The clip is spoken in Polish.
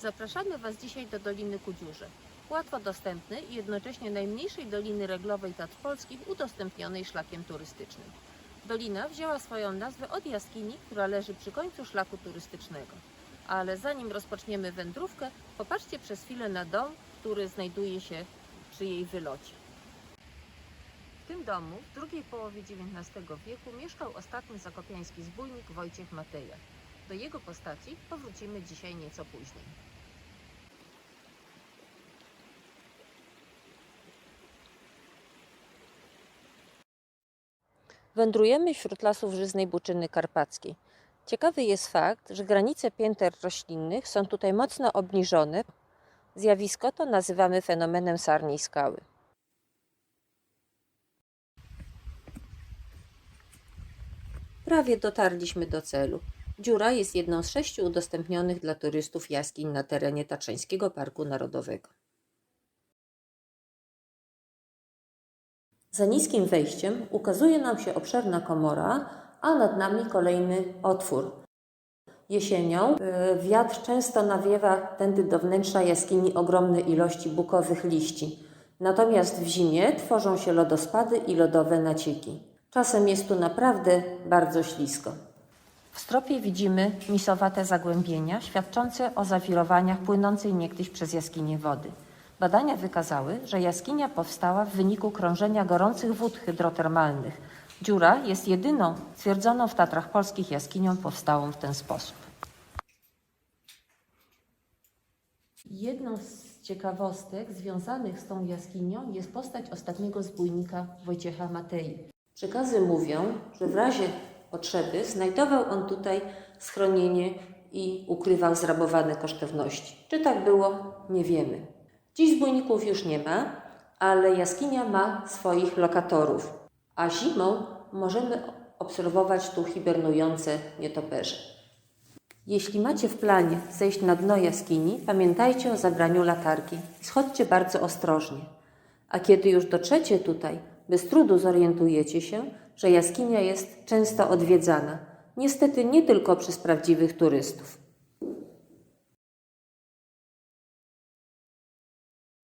Zapraszamy Was dzisiaj do Doliny Kudziurze. Łatwo dostępnej i jednocześnie najmniejszej doliny reglowej Tatr Polskich udostępnionej szlakiem turystycznym. Dolina wzięła swoją nazwę od jaskini, która leży przy końcu szlaku turystycznego. Ale zanim rozpoczniemy wędrówkę, popatrzcie przez chwilę na dom, który znajduje się przy jej wylocie. W tym domu w drugiej połowie XIX wieku mieszkał ostatni zakopiański zbójnik Wojciech Mateja. Do jego postaci powrócimy dzisiaj nieco później. Wędrujemy wśród lasów żyznej buczyny karpackiej. Ciekawy jest fakt, że granice pięter roślinnych są tutaj mocno obniżone. Zjawisko to nazywamy fenomenem sarniej skały. Prawie dotarliśmy do celu. Dziura jest jedną z sześciu udostępnionych dla turystów jaskiń na terenie Tatrzańskiego Parku Narodowego. Za niskim wejściem ukazuje nam się obszerna komora, a nad nami kolejny otwór. Jesienią y, wiatr często nawiewa tędy do wnętrza jaskini ogromne ilości bukowych liści. Natomiast w zimie tworzą się lodospady i lodowe nacieki. Czasem jest tu naprawdę bardzo ślisko. Stropie widzimy misowate zagłębienia świadczące o zawirowaniach płynącej niegdyś przez jaskinię wody. Badania wykazały, że jaskinia powstała w wyniku krążenia gorących wód hydrotermalnych. Dziura jest jedyną stwierdzoną w Tatrach Polskich jaskinią powstałą w ten sposób. Jedną z ciekawostek związanych z tą jaskinią jest postać ostatniego zbójnika Wojciecha Matei. Przekazy mówią, że w razie potrzeby znajdował on tutaj schronienie i ukrywał zrabowane kosztowności. Czy tak było? Nie wiemy. Dziś zbójników już nie ma, ale jaskinia ma swoich lokatorów, a zimą możemy obserwować tu hibernujące nietoperze. Jeśli macie w planie zejść na dno jaskini, pamiętajcie o zabraniu latarki i schodźcie bardzo ostrożnie. A kiedy już dotrzecie tutaj, bez trudu zorientujecie się, że jaskinia jest często odwiedzana. Niestety nie tylko przez prawdziwych turystów.